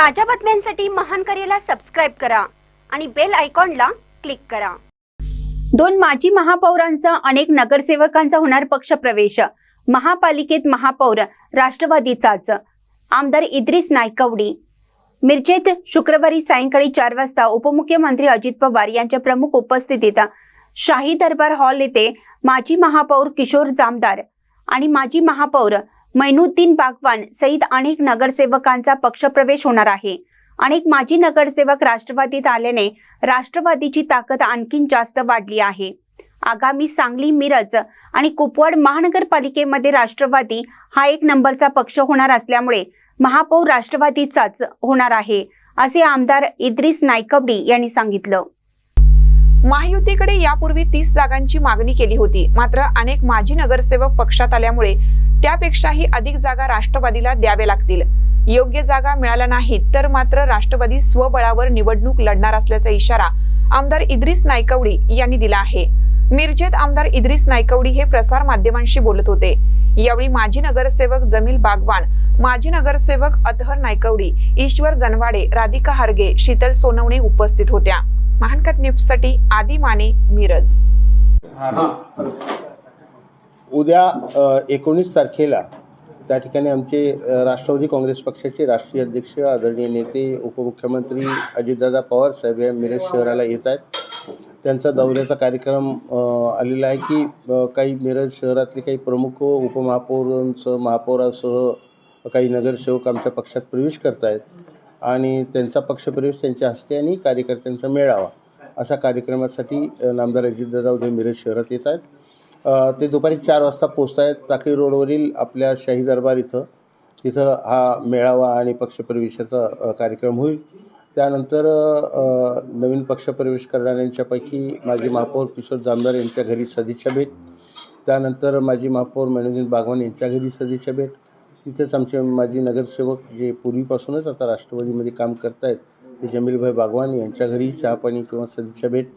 ताज्या बातम्यांसाठी महान करेला सबस्क्राईब करा आणि बेल आयकॉनला क्लिक करा. दोन माजी महापौरांचा अनेक नगरसेवकांचा होणार पक्ष प्रवेश महापालिकेत महापौर राष्ट्रवादीचाच आमदार इद्रिस नायकवडी. मिरजेत शुक्रवारी सायंकाळी चार वाजता उपमुख्यमंत्री अजित पवार यांच्या प्रमुख उपस्थितीत शाही दरबार हॉल येथे माजी महापौर किशोर जामदार आणि माजी महापौर मैनुद्दीन बागवान सहित अनेक नगरसेवकांचा पक्षप्रवेश होणार आहे. अनेक माजी नगरसेवक राष्ट्रवादीत आल्याने राष्ट्रवादीची ताकद आणखीन जास्त वाढली आहे. आगामी सांगली मिरज आणि कुपवाड महानगरपालिकेमध्ये राष्ट्रवादी हा एक नंबरचा पक्ष होणार असल्यामुळे महापौर राष्ट्रवादीचाच होणार आहे असे आमदार इद्रिस नायकवडी यांनी सांगितलं. महायुतीकडे यापूर्वी तीस जागांची मागणी केली होती. मात्र अनेक माजी नगरसेवक पक्षात आल्यामुळे त्यापेक्षाही अधिक जागा राष्ट्रवादीला द्याव्या लागतील. योग्य जागा मिळाल्या नाहीत तर मात्र राष्ट्रवादी स्वबळावर निवडणूक लढणार असल्याचा इशारा आमदार इद्रिस नायकवडी यांनी दिला आहे. मिरजेत आमदार इद्रिस नायकवडी हे प्रसार माध्यमांशी बोलत होते. यावेळी माजी नगरसेवक जमील बागवान माजी नगरसेवक अतहर नायकवडी ईश्वर जनवाडे राधिका हारगे शीतल सोनवणे उपस्थित होत्या. महानकट न्यूजसाठी आदी माने मिरज. उद्या एकोणीस तारखेला त्या ठिकाणी आमचे राष्ट्रवादी काँग्रेस पक्षाचे राष्ट्रीय अध्यक्ष आदरणीय नेते उपमुख्यमंत्री अजितदादा पवार साहेब या मिरज शहराला येत आहेत. त्यांचा दौऱ्याचा कार्यक्रम आलेला आहे की काही मिरज शहरातले काही प्रमुख उपमहापौरांसह महापौरासह काही नगरसेवक आमच्या पक्षात प्रवेश करत आहेत आणि त्यांचा पक्षप्रवेश त्यांच्या हस्ते आणि कार्यकर्त्यांचा मेळावा अशा कार्यक्रमासाठी नामदार नामदार अजितदादा उद्या मिरज शहरात येत आहेत. ते दुपारी चार वाजता पोचत आहेत टाकळी रोडवरील आपल्या शाही दरबार इथं. तिथं हा मेळावा आणि पक्षप्रवेशाचा कार्यक्रम होईल. त्यानंतर नवीन पक्षप्रवेश करणाऱ्यांच्यापैकी माजी महापौर किशोर जामदार यांच्या घरी सदिच्छा भेट. त्यानंतर माजी महापौर मनोजीन बागवान यांच्या घरी सदिच्छा भेट. तिथेच आमचे माजी नगरसेवक जे पूर्वीपासूनच आता राष्ट्रवादीमध्ये काम करत आहेत ते जमीलभाई बागवान यांच्या घरी चहापाणी किंवा सदिच्छा भेट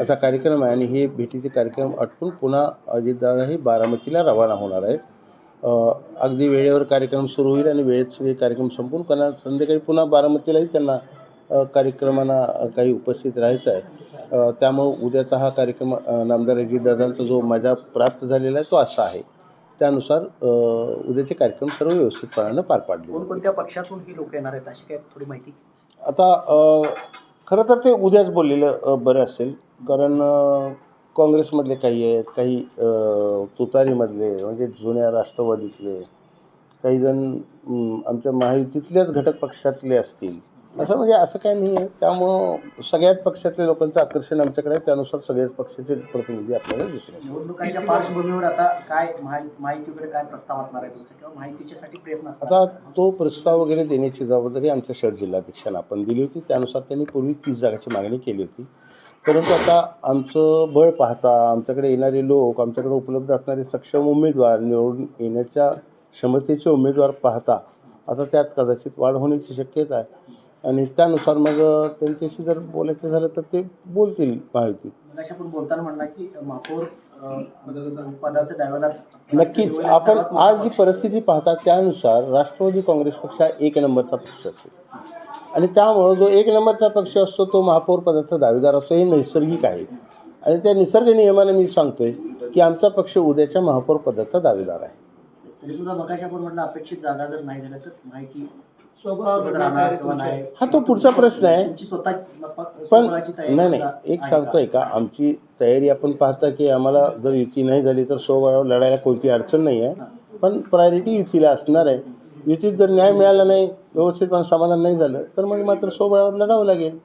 असा कार्यक्रम आहे. आणि हे भेटीचे कार्यक्रम आटपून पुन्हा अजितदादा हे बारामतीला रवाना होणार आहेत. अगदी वेळेवर कार्यक्रम सुरू होईल आणि वेळेत सगळे कार्यक्रम संपून कारण संध्याकाळी पुन्हा बारामतीलाही त्यांना कार्यक्रमांना काही उपस्थित राहायचं आहे. त्यामुळं उद्याचा हा कार्यक्रम नामदार अजितदादांचा जो मजा प्राप्त झालेला आहे तो असा आहे. त्यानुसार उद्याचे कार्यक्रम सर्व व्यवस्थितपणानं पार पाडले कोणकोणत्या पक्षातून ही लोक येणार आहेत अशी काय थोडी माहिती? आता खरं तर ते उद्याच बोललेलं बरं असेल. कारण काँग्रेसमधले काही आहेत काही तुतारीमधले म्हणजे जुन्या राष्ट्रवादीतले काही जण अम, आमच्या महायुतीतल्याच घटक पक्षातले असतील. असं म्हणजे असं काही नाही आहे. त्यामुळं सगळ्याच पक्षातल्या लोकांचं आकर्षण आमच्याकडे आहे. त्यानुसार सगळ्याच पक्षाचे प्रतिनिधी आपल्याला दिसले निवडणुकांच्या पार्श्वभूमीवर आता काय माहि- माहितीकडे काय प्रस्ताव असणार आहे तुमचा किंवा माहितीच्यासाठी प्रयत्न असणार आता तो प्रस्ताव वगैरे देण्याची जबाबदारी आमच्या शहर जिल्हाध्यक्षांना आपण दिली होती. त्यानुसार त्यांनी पूर्वी तीस जागाची मागणी केली होती. परंतु आता आमचं बळ पाहता आमच्याकडे येणारे लोक आमच्याकडे उपलब्ध असणारे सक्षम उमेदवार निवडून येण्याच्या क्षमतेचे उमेदवार पाहता आता त्यात कदाचित वाढ होण्याची शक्यता आहे. आणि त्यानुसार मग त्यांच्याशी जर बोलायचं झालं तर ते बोलतील माहिती बोलताना म्हणला की महापौर दावेदार नक्कीच. आपण आज जी परिस्थिती पाहता त्यानुसार राष्ट्रवादी काँग्रेस पक्ष हा एक नंबरचा पक्ष असेल. आणि त्यामुळं जो एक नंबरचा पक्ष असतो तो महापौर पदाचा दावेदार असतो हे नैसर्गिक आहे. आणि त्या निसर्ग नियमाने मी सांगतोय की आमचा पक्ष उद्याच्या महापौर पदाचा दावेदार आहे. तरी सुद्धा मगाशी आपण म्हटलं अपेक्षित जागा जर नाही झाल्या तर माहिती हा तो पुढचा प्रश्न आहे. तुमची स्वतः पण तयारी नाही नाही. सुद्धा एक आहे सांगतोय का? आमची तयारी आपण पाहता की आम्हाला जर युती नाही झाली तर सोबळावर लढायला कोणती अडचण नाही आहे. पण प्रायोरिटी युतीला असणार आहे. युतीत जर न्याय मिळाला नाही व्यवस्थितपणे समाधान नाही झालं तर मग मात्र सोबळावर लढावं लागेल.